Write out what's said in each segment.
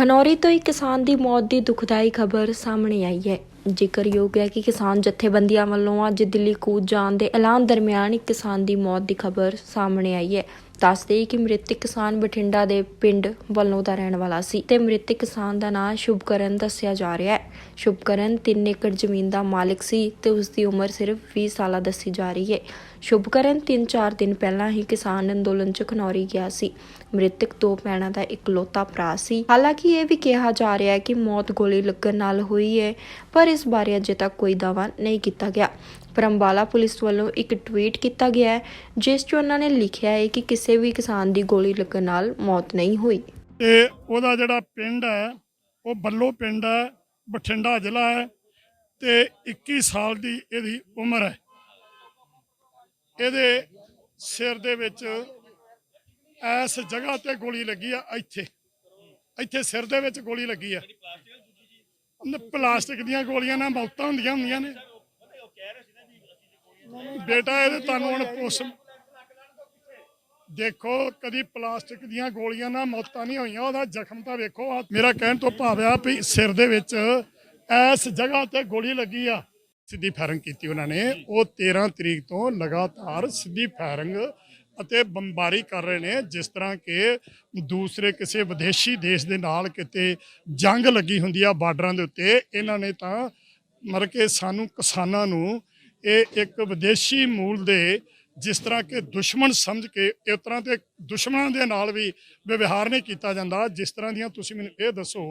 ਖਨੌਰੀ ਤੋਂ ਇੱਕ ਕਿਸਾਨ ਦੀ ਮੌਤ ਦੀ ਦੁਖਦਾਈ ਖਬਰ ਸਾਹਮਣੇ ਆਈ ਹੈ। ਜ਼ਿਕਰਯੋਗ ਹੈ ਕਿ ਕਿਸਾਨ ਜਥੇਬੰਦੀਆਂ ਵੱਲੋਂ ਅੱਜ ਦਿੱਲੀ ਕੂਚ ਜਾਣ ਦੇ ਐਲਾਨ ਦਰਮਿਆਨ ਇੱਕ ਕਿਸਾਨ ਦੀ ਮੌਤ ਦੀ ਖਬਰ ਸਾਹਮਣੇ ਆਈ ਹੈ। ਦੱਸਦੇ ਕਿ ਮ੍ਰਿਤਕ ਕਿਸਾਨ ਬਠਿੰਡਾ ਦੇ ਪਿੰਡ ਵੱਲੋਂ ਦਾ ਰਹਿਣ ਵਾਲਾ ਸੀ ਤੇ ਮ੍ਰਿਤਕ ਕਿਸਾਨ ਦਾ ਨਾਂ ਸ਼ੁਭਕਰਨ ਦੱਸਿਆ ਜਾ ਰਿਹਾ ਹੈ। ਸ਼ੁਭਕਰਨ 3 ਏਕੜ ਜ਼ਮੀਨ ਦਾ ਮਾਲਕ ਸੀ ਤੇ ਉਸ ਦੀ ਉਮਰ ਸਿਰਫ 20 ਸਾਲਾਂ ਦੱਸੀ ਜਾ ਰਹੀ ਹੈ। ਸ਼ੁਭਕਰਨ 3-4 ਦਿਨ ਪਹਿਲਾਂ ਹੀ ਕਿਸਾਨ ਅੰਦੋਲਨ ਚ ਖਨੌਰੀ ਗਿਆ ਸੀ। ਮ੍ਰਿਤਕ ਦੋ ਭੈਣਾਂ ਦਾ ਇਕਲੌਤਾ ਭਰਾ ਸੀ। ਹਾਲਾਂਕਿ ਇਹ ਵੀ ਕਿਹਾ ਜਾ ਰਿਹਾ ਹੈ ਕਿ ਮੌਤ ਗੋਲੀ ਲੱਗਣ ਨਾਲ ਹੋਈ ਹੈ, ਪਰ ਇਸ ਬਾਰੇ ਅਜੇ ਤੱਕ ਕੋਈ ਦਾਅਵਾ ਨਹੀਂ ਕੀਤਾ ਗਿਆ। ਪਰ ਅੰਬਾਲਾ ਪੁਲਿਸ ਵੱਲੋਂ ਇੱਕ ਟਵੀਟ ਕੀਤਾ ਗਿਆ ਹੈ, ਜਿਸ 'ਚ ਉਹਨਾਂ ਨੇ ਲਿਖਿਆ ਹੈ ਕਿ ਕਿਸੇ ਵੀ ਕਿਸਾਨ ਦੀ ਗੋਲੀ ਲੱਗਣ ਨਾਲ ਮੌਤ ਨਹੀਂ ਹੋਈ। ਤੇ ਉਹਦਾ ਜਿਹੜਾ ਪਿੰਡ ਹੈ, ਉਹ ਬੱਲੋ ਪਿੰਡ ਹੈ, ਬਠਿੰਡਾ ਜ਼ਿਲ੍ਹਾ ਹੈ ਤੇ 21 ਸਾਲ ਦੀ ਇਹਦੀ ਉਮਰ ਹੈ। ਇਹਦੇ ਸਿਰ ਦੇ ਵਿੱਚ ਇਸ ਜਗ੍ਹਾ ਤੇ ਗੋਲੀ ਲੱਗੀ ਆ, ਇੱਥੇ। ਇੱਥੇ ਸਿਰ ਦੇ ਵਿੱਚ ਗੋਲੀ ਲੱਗੀ ਆ। ਪਲਾਸਟਿਕ ਦੀਆਂ ਗੋਲੀਆਂ ਨਾਲ ਮੌਤਾਂ ਹੁੰਦੀਆਂ ਹੁੰਦੀਆਂ ਨੇ। ਬੇਟਾ, ਇਹਦੇ ਤੁਹਾਨੂੰ ਹੁਣ ਪੁੱਛ ਦੇਖੋ, ਕਦੀ ਪਲਾਸਟਿਕ ਦੀਆਂ ਗੋਲੀਆਂ ਨਾਲ ਮੌਤਾਂ ਨਹੀਂ ਹੋਈਆਂ, ਉਹਦਾ ਜ਼ਖਮ ਤਾਂ ਵੇਖੋ। ਮੇਰਾ ਕਹਿਣ ਤੋਂ ਭਾਵ ਆ ਵੀ ਸਿਰ ਦੇ ਵਿੱਚ ਇਸ ਜਗ੍ਹਾ ਤੇ ਗੋਲੀ ਲੱਗੀ ਆ। ਸਿੱਧੀ ਫਾਇਰਿੰਗ ਕੀਤੀ ਉਹਨਾਂ ਨੇ। ਉਹ 13 ਤਰੀਕ ਤੋਂ ਲਗਾਤਾਰ ਸਿੱਧੀ ਫਾਇਰਿੰਗ ਅਤੇ ਬੰਬਾਰੀ ਕਰ ਰਹੇ ਨੇ, ਜਿਸ ਤਰ੍ਹਾਂ ਕਿ ਦੂਸਰੇ ਕਿਸੇ ਵਿਦੇਸ਼ੀ ਦੇਸ਼ ਦੇ ਨਾਲ ਕਿਤੇ ਜੰਗ ਲੱਗੀ ਹੁੰਦੀ ਆ ਬਾਰਡਰਾਂ ਦੇ ਉੱਤੇ। ਇਹਨਾਂ ਨੇ ਤਾਂ ਮਰ ਕੇ ਸਾਨੂੰ ਕਿਸਾਨਾਂ ਨੂੰ ਇਹ ਇੱਕ ਵਿਦੇਸ਼ੀ ਮੂਲ ਦੇ ਜਿਸ ਤਰ੍ਹਾਂ ਕਿ ਦੁਸ਼ਮਣ ਸਮਝ ਕੇ, ਇਸ ਤਰ੍ਹਾਂ ਦੇ ਦੁਸ਼ਮਣਾਂ ਦੇ ਨਾਲ ਵੀ ਵਿਵਹਾਰ ਨਹੀਂ ਕੀਤਾ ਜਾਂਦਾ। ਜਿਸ ਤਰ੍ਹਾਂ ਦੀਆਂ ਤੁਸੀਂ ਮੈਨੂੰ ਇਹ ਦੱਸੋ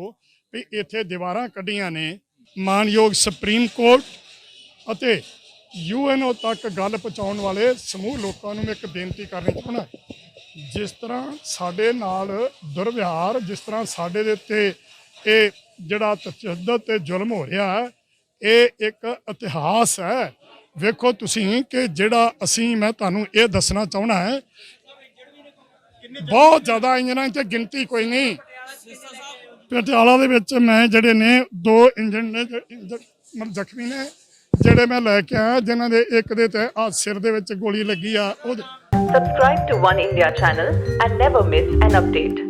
ਵੀ ਇੱਥੇ ਦੀਵਾਰਾਂ ਕੱਢੀਆਂ ਨੇ, ਮਾਨਯੋਗ ਸੁਪਰੀਮ ਕੋਰਟ ਅਤੇ ਯੂਐਨਓ ਤੱਕ ਗੱਲ ਪਹੁੰਚਾਉਣ ਵਾਲੇ ਸਮੂਹ ਲੋਕਾਂ ਨੂੰ ਮੈਂ ਇੱਕ ਬੇਨਤੀ ਕਰਨੀ ਚਾਹੁੰਦਾ। ਜਿਸ ਤਰ੍ਹਾਂ ਸਾਡੇ ਨਾਲ ਦੁਰਵਿਹਾਰ ਜਿਸ ਤਰ੍ਹਾਂ ਸਾਡੇ ਦੇ ਉੱਤੇ ਇਹ ਜਿਹੜਾ ਤਸ਼ੱਦਦ ਤੇ ਜ਼ੁਲਮ ਹੋ ਰਿਹਾ ਹੈ ਇਹ ਇੱਕ ਇਤਿਹਾਸ ਹੈ। ਵੇਖੋ ਤੁਸੀਂ ਕਿ ਜਿਹੜਾ ਅਸੀਂ, ਮੈਂ ਤੁਹਾਨੂੰ ਇਹ ਦੱਸਣਾ ਚਾਹਣਾ ਹੈ, ਬਹੁਤ ਜ਼ਿਆਦਾ ਇੰਜਨਾਂ 'ਚ ਗਿਣਤੀ ਕੋਈ ਨਹੀਂ ਪਟਿਆਲਾ ਦੇ ਵਿੱਚ ਮੈਂ ਜਿਹੜੇ ਨੇ, ਦੋ ਇੰਜਨ ਨੇ ਮਤਲਬ ਜ਼ਖਮੀ ਨੇ, ਜਿਹੜੇ ਮੈਂ ਲੈ ਕੇ ਆਇਆ, ਜਿਨ੍ਹਾਂ ਦੇ ਇੱਕ ਦੇ ਤੇ ਆ ਸਿਰ ਦੇ ਵਿੱਚ ਗੋਲੀ ਲੱਗੀ ਆ ਉਹ Subscribe to One India channel and never miss an update.